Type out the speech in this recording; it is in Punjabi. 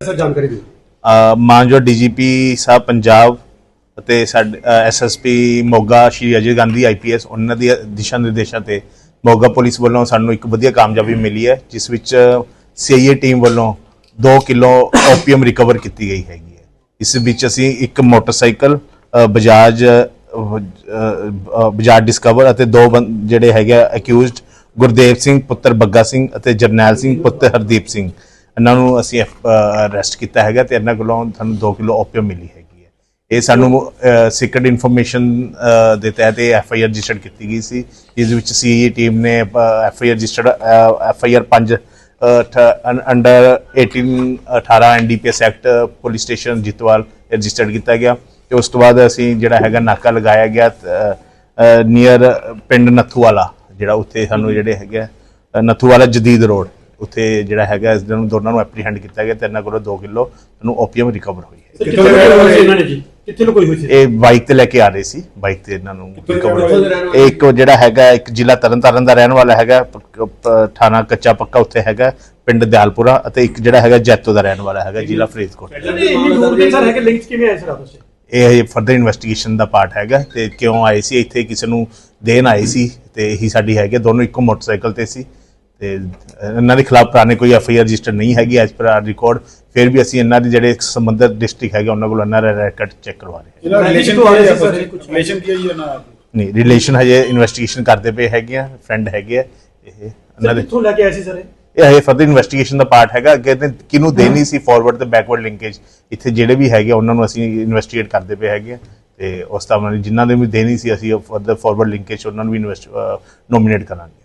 ਸਰ ਜਾਣਕਾਰੀ ਦਿਓ। ਅ, ਮਾਨਯੋਗ ਡੀਜੀਪੀ ਸਾਹਿਬ ਪੰਜਾਬ ਅਤੇ ਸਾਡੇ ਐਸਐਸਪੀ ਮੋਗਾ ਸ਼੍ਰੀ ਅਜੇ ਗਾਂਧੀ ਆਈਪੀਐਸ ਉਹਨਾਂ ਦੀ ਦਿਸ਼ਾ ਨਿਰਦੇਸ਼ਾਂ ਤੇ ਮੋਗਾ ਪੁਲਿਸ ਵੱਲੋਂ ਸਾਨੂੰ ਇੱਕ ਵਧੀਆ ਕਾਮਯਾਬੀ ਮਿਲੀ ਹੈ ਜਿਸ ਵਿੱਚ ਸੀਆਈਏ ਟੀਮ ਵੱਲੋਂ 2 ਕਿਲੋ ਓਪੀਅਮ ਰਿਕਵਰ ਕੀਤੀ ਗਈ ਹੈਗੀ ਹੈ। ਇਸ ਵਿੱਚ ਅਸੀਂ ਇੱਕ ਮੋਟਰਸਾਈਕਲ ਬਜਾਜ ਬਜਾਜ ਡਿਸਕਵਰ ਅਤੇ ਦੋ ਬੰ- ਜਿਹੜੇ ਹੈਗੇ ਅਕਿਊਜ਼ਡ ਗੁਰਦੇਵ ਸਿੰਘ ਪੁੱਤਰ ਬੱਗਾ ਸਿੰਘ ਅਤੇ ਜਰਨੈਲ ਸਿੰਘ ਪੁੱਤਰ ਹਰਦੀਪ ਸਿੰਘ। ਇਹਨਾਂ ਨੂੰ ਅਸੀਂ ਅਰੈਸਟ ਕੀਤਾ ਹੈਗਾ ਤੇ ਇਹਨਾਂ ਕੋਲੋਂ ਸਾਨੂੰ 2 ਕਿਲੋ ਓਪੀਅਮ ਮਿਲੀ ਹੈਗੀ ਹੈ। ਇਹ ਸਾਨੂੰ ਸੀਕ੍ਰੀਟ ਇਨਫੋਰਮੇਸ਼ਨ ਦੇ ਤਹਿਤ ਇਹ ਐਫ ਆਈ ਆਰ ਰਜਿਸਟਰਡ ਕੀਤੀ ਗਈ ਸੀ ਜਿਸ ਵਿੱਚ ਸੀ ਟੀਮ ਨੇ F I R registered F I R 5 under 18 18 NDPS act police station Jitwal registered ਕੀਤਾ ਗਿਆ। ਤੇ ਉਸ ਤੋਂ ਬਾਅਦ ਅਸੀਂ ਜਿਹੜਾ ਹੈਗਾ ਨਾਕਾ ਲਗਾਇਆ ਗਿਆ ਨੀਅਰ ਪਿੰਡ ਨੱਥੂਵਾਲਾ ਜਿਹੜਾ ਉੱਥੇ ਸਾਨੂੰ ਜਿਹੜੇ ਹੈਗੇ ਆ, ਅ, ਨੱਥੂਵਾਲਾ ਜਦੀਦ ਰੋਡ। ਉੱਥੇ ਜਿਹੜਾ ਹੈਗਾ ਇਸ ਨੂੰ ਦੋਨਾਂ ਨੂੰ ਐਪਰੀਹੈਂਡ ਕੀਤਾ ਗਿਆ ਤੇ ਇਹਨਾਂ ਕੋਲੋਂ 2 ਕਿਲੋ ਨੂੰ ਓਪੀਅਮ ਰਿਕਵਰ ਹੋਈ ਹੈ। ਕਿੱਥੋਂ ਲੁਕੋਈ ਹੋਈ ਸੀ ਇਹਨਾਂ ਨੇ ਜੀ? ਕਿੱਥੇ ਲੁਕੋਈ ਹੋਈ ਸੀ? ਇਹ ਬਾਈਕ ਤੇ ਲੈ ਕੇ ਆ ਰਹੇ ਸੀ। ਬਾਈਕ ਤੇ ਇਹਨਾਂ ਨੂੰ ਰਿਕਵਰ ਦੇ ਰਹਿਣ ਵਾਲੇ? ਇਹ ਇੱਕ ਜਿਹੜਾ ਹੈਗਾ ਇੱਕ ਜ਼ਿਲ੍ਹਾ ਤਰਨਤਾਰਨ ਦਾ ਰਹਿਣ ਵਾਲਾ ਹੈਗਾ ਥਾਣਾ ਕੱਚਾ ਪੱਕਾ ਉੱਥੇ ਹੈਗਾ ਪਿੰਡ ਦਿਆਲਪੁਰਾ ਅਤੇ ਇੱਕ ਜਿਹੜਾ ਹੈਗਾ ਜੈਤੋ ਦਾ ਰਹਿਣ ਵਾਲਾ ਹੈਗਾ ਜ਼ਿਲ੍ਹਾ ਫਰੀਦਕੋਟ। ਇੰਨੀ ਦੂਰ ਦੇ ਸਰ ਹੈਗੇ ਲਿੰਕਸ ਕਿਵੇਂ ਆਏ ਸਰ ਆਪਸ ਵਿੱਚ? ਇਹ ਫਰਦਰ ਇਨਵੈਸਟੀਗੇਸ਼ਨ ਦਾ ਪਾਰਟ ਹੈਗਾ ਤੇ ਕਿਉਂ ਆਏ ਸੀ? ਇੱਥੇ ਕਿਸੇ ਨੂੰ ਦੇਣ ਆਏ ਸੀ ਤੇ ਇਹੀ ਸਾਡੀ ਹੈਗੇ ਦੋਨੋਂ ਇੱਕੋ ਮੋਟਰਸਾਈਕਲ ਤੇ ਸੀ। ਤੇ ਇਹਨਾਂ ਦੇ ਖਿਲਾਫ ਪੁਰਾਣੇ ਕੋਈ ਐਫ ਆਈ ਆਰ ਰਜਿਸਟਰ ਨਹੀਂ ਹੈਗੀ ਐਸ ਪਰ ਆਰ ਰਿਕਾਰਡ ਫਿਰ ਵੀ ਅਸੀਂ ਇਹਨਾਂ ਦੇ ਜਿਹੜੇ ਸੰਬੰਧਿਤ ਡਿਸਟ੍ਰਿਕਟ ਹੈਗੇ ਉਹਨਾਂ ਕੋਲ ਇਹਨਾਂ ਦਾ ਰੈਕਟ ਚੈੱਕ ਕਰਵਾ ਰਹੇ ਹਾਂ ਰਿਲੇਸ਼ਨ ਕੀ ਹੈ ਸਰ? ਰਿਲੇਸ਼ਨ ਕੀ ਹੈ ਜੀ ਇਹਨਾਂ ਨਾਲ ਨਹੀਂ ਰਿਲੇਸ਼ਨ ਹਜੇ ਇਨਵੈਸਟੀਗੇਸ਼ਨ ਕਰਦੇ ਪਏ ਹੈਗੇ ਆ ਫਰੈਂਡ ਹੈਗੇ ਆ ਇਹ ਇਹਨਾਂ ਦੇ ਕਿੱਥੋਂ ਲੈ ਕੇ ਆਏ ਸੀ ਸਰ ਇਹ? ਇਹ ਹਜੇ ਫਰਦਰ ਇਨਵੈਸਟੀਗੇਸ਼ਨ ਦਾ ਪਾਰਟ ਹੈਗਾ ਅੱਗੇ ਤੇ ਕਿਹਨੂੰ ਦੇਣੀ ਸੀ ਫਾਰਵਰਡ ਤੇ ਬੈਕਵਰਡ ਲਿੰਕੇਜ ਇੱਥੇ ਜਿਹੜੇ ਵੀ ਹੈਗੇ ਉਹਨਾਂ ਨੂੰ ਅਸੀਂ ਇਨਵੈਸਟੀਗੇਟ ਕਰਦੇ ਪਏ ਹੈਗੇ ਤੇ ਉਸ ਤਰ੍ਹਾਂ ਜਿਨ੍ਹਾਂ ਦੇ ਵੀ ਦੇਣੀ ਸੀ ਅਸੀਂ ਫਰਦਰ ਫਾਰਵਰਡ ਲਿੰਕੇਜ ਉਹਨਾਂ ਨੂੰ ਵੀ ਇਨਵੈਸਟ ਨੋਮੀਨੇਟ ਕਰਾਂਗੇ